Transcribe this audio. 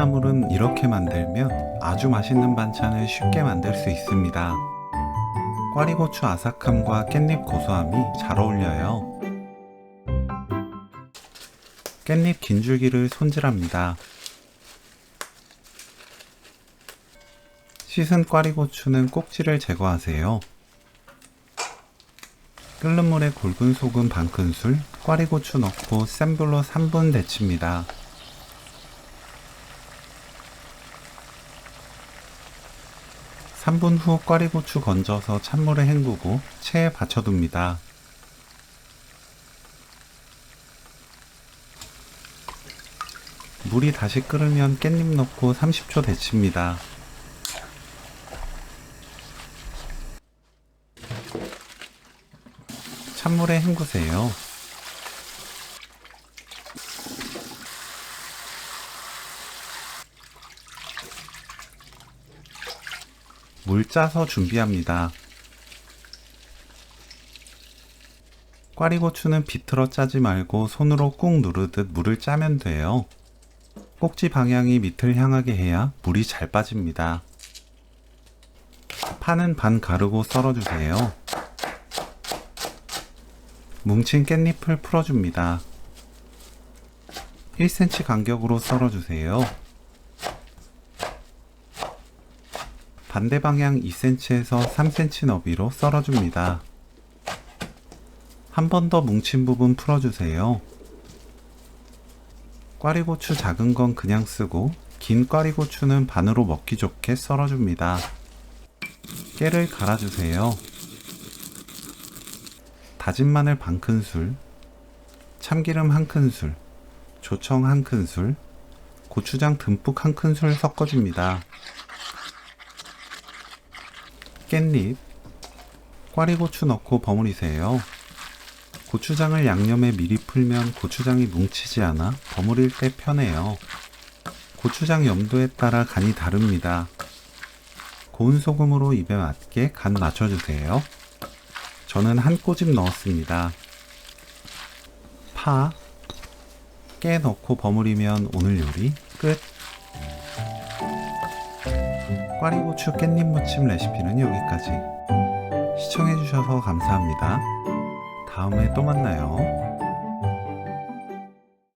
나물은 이렇게 만들면 아주 맛있는 반찬을 쉽게 만들 수 있습니다. 꽈리고추 아삭함과 깻잎 고소함이 잘 어울려요. 깻잎 긴 줄기를 손질합니다. 씻은 꽈리고추는 꼭지를 제거하세요. 끓는 물에 굵은 소금 반 큰술, 꽈리고추 넣고 센 불로 3분 데칩니다. 삼분후 꽈리고추 건져서 찬물에 헹구고 체에 받쳐둡니다. 물이 다시 끓으면 깻잎 넣고 30초 데칩니다. 찬물에 헹구세요. 물 짜서 준비합니다. 꽈리고추는 비틀어 짜지 말고 손으로 꾹 누르듯 물을 짜면 돼요. 꼭지 방향이 밑을 향하게 해야 물이 잘 빠집니다. 파는 반 가르고 썰어주세요. 뭉친 깻잎을 풀어줍니다. 1cm 간격으로 썰어주세요. 반대 방향 2cm에서 3cm 너비로 썰어줍니다. 한 번 더 뭉친 부분 풀어주세요. 꽈리고추 작은 건 그냥 쓰고 긴 꽈리고추는 반으로 먹기 좋게 썰어줍니다. 깨를 갈아주세요. 다진 마늘 반 큰술, 참기름 한 큰술, 조청 한 큰술, 고추장 듬뿍 한 큰술 섞어줍니다. 깻잎, 꽈리고추 넣고 버무리세요. 고추장을 양념에 미리 풀면 고추장이 뭉치지 않아 버무릴 때 편해요. 고추장 염도에 따라 간이 다릅니다. 고운 소금으로 입에 맞게 간 맞춰주세요. 저는 한 꼬집 넣었습니다. 파, 깨 넣고 버무리면 오늘 요리 끝! 꽈리고추 깻잎 무침 레시피는 여기까지. 시청해주셔서 감사합니다. 다음에 또 만나요.